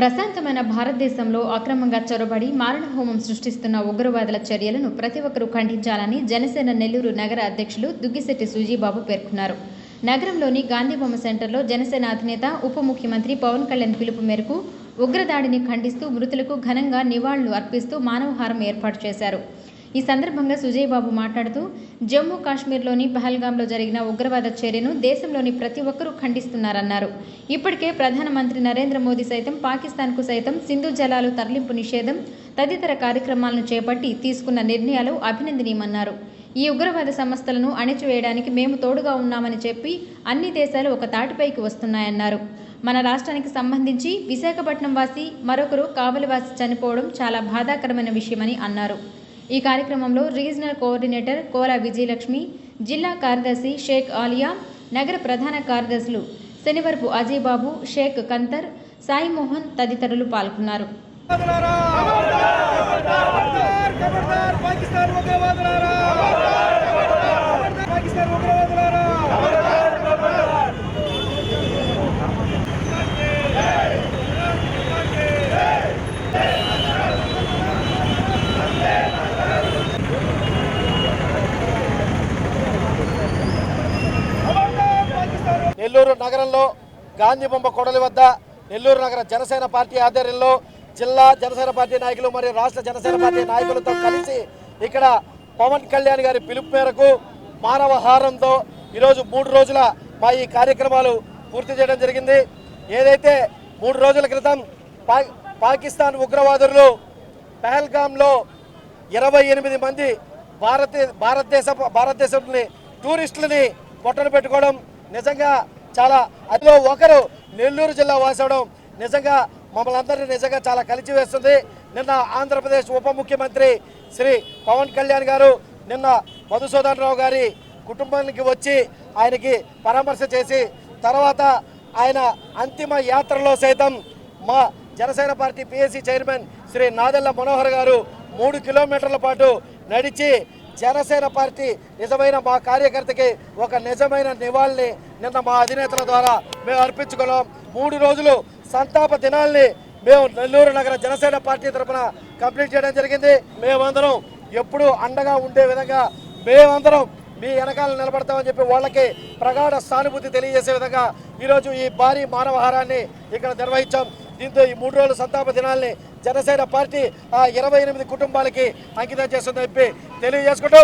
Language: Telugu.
ప్రశాంతమైన భారతదేశంలో అక్రమంగా చొరబడి మారణహోమం సృష్టిస్తున్న ఉగ్రవాదుల చర్యలను ప్రతి ఒక్కరూ ఖండించాలని జనసేన నెల్లూరు నగర అధ్యక్షులు దుగ్గిశెట్టి సూజీబాబు పేర్కొన్నారు. నగరంలోని గాంధీబొమ్మ సెంటర్లో జనసేన అధినేత ఉప ముఖ్యమంత్రి పవన్ కళ్యాణ్ పిలుపు మేరకు ఉగ్రదాడిని ఖండిస్తూ మృతులకు ఘనంగా నివాళులు అర్పిస్తూ మానవహారం ఏర్పాటు చేశారు. ఈ సందర్భంగా సుజయ్ బాబు మాట్లాడుతూ జమ్మూ కాశ్మీర్లోని పహల్గామ్లో జరిగిన ఉగ్రవాద చర్యను దేశంలోని ప్రతి ఒక్కరూ ఖండిస్తున్నారన్నారు. ఇప్పటికే ప్రధానమంత్రి నరేంద్ర మోదీ సైతం పాకిస్తాన్కు సైతం సింధు జలాలు తరలింపు నిషేధం తదితర కార్యక్రమాలను చేపట్టి తీసుకున్న నిర్ణయాలు అభినందనీయమన్నారు. ఈ ఉగ్రవాద సంస్థలను అణిచివేయడానికి మేము తోడుగా ఉన్నామని చెప్పి అన్ని దేశాలు ఒక తాటిపైకి వస్తున్నాయన్నారు. మన రాష్ట్రానికి సంబంధించి విశాఖపట్నం వాసి మరొకరు కావలివాసి చనిపోవడం చాలా బాధాకరమైన విషయమని అన్నారు. ఈ కార్యక్రమంలో రీజనల్ కోఆర్డినేటర్ కోలా విజయలక్ష్మి జిల్లా కార్యదర్శి షేక్ ఆలియా నగర ప్రధాన కార్యదర్శులు శనివరపు అజయ్ బాబు షేక్ కంతర్ సాయిమోహన్ తదితరులు పాల్గొన్నారు. నెల్లూరు నగరంలో గాంధీ బొమ్మ కొడలి వద్ద నెల్లూరు నగర జనసేన పార్టీ ఆధ్వర్యంలో జిల్లా జనసేన పార్టీ నాయకులు మరియు రాష్ట్ర జనసేన పార్టీ నాయకులతో కలిసి ఇక్కడ పవన్ కళ్యాణ్ గారి పిలుపు మేరకు మానవ హారంతో ఈరోజు మూడు రోజుల మా ఈ కార్యక్రమాలు పూర్తి చేయడం జరిగింది. ఏదైతే మూడు రోజుల క్రితం పా పాకిస్తాన్ ఉగ్రవాదులు పహల్గామ్లో ఇరవై ఎనిమిది మంది భారతీయ భారతదేశ భారతదేశంని టూరిస్టులని పొట్టను పెట్టుకోవడం నిజంగా చాలా అందులో ఒకరు నెల్లూరు జిల్లా వాసవడం నిజంగా మమ్మల్ని అందరినీ నిజంగా చాలా కలిసి వేస్తుంది నిన్న ఆంధ్రప్రదేశ్ ఉప ముఖ్యమంత్రి శ్రీ పవన్ కళ్యాణ్ గారు నిన్న మధుసూదన్ రావు గారి కుటుంబానికి వచ్చి ఆయనకి పరామర్శ చేసి తర్వాత ఆయన అంతిమ యాత్రలో సైతం మా Janasena party PSC chairman Shri Nadendla Manohar garu మూడు కిలోమీటర్ల పాటు నడిచి జనసేన పార్టీ నిజమైన మా కార్యకర్తకి ఒక నిజమైన నివాళిని నిన్న మా అధినేతల ద్వారా మేము అర్పించుకున్నాం. మూడు రోజులు సంతాప దినాల్ని మేము నెల్లూరు నగర జనసేన పార్టీ తరఫున కంప్లీట్ చేయడం జరిగింది. మేమందరం ఎప్పుడూ అండగా ఉండే విధంగా మేమందరం మీ వెనకాల నిలబడతామని చెప్పి వాళ్ళకి ప్రగాఢ సానుభూతి తెలియజేసే విధంగా ఈరోజు ఈ భారీ మానవహారాన్ని ఇక్కడ నిర్వహించాం. దీంతో ఈ మూడు రోజుల సంతాప దినాల్ని జనసేన పార్టీ ఆ ఇరవై ఎనిమిది కుటుంబాలకి అంకితం చేస్తుందని చెప్పి తెలియజేసుకుంటూ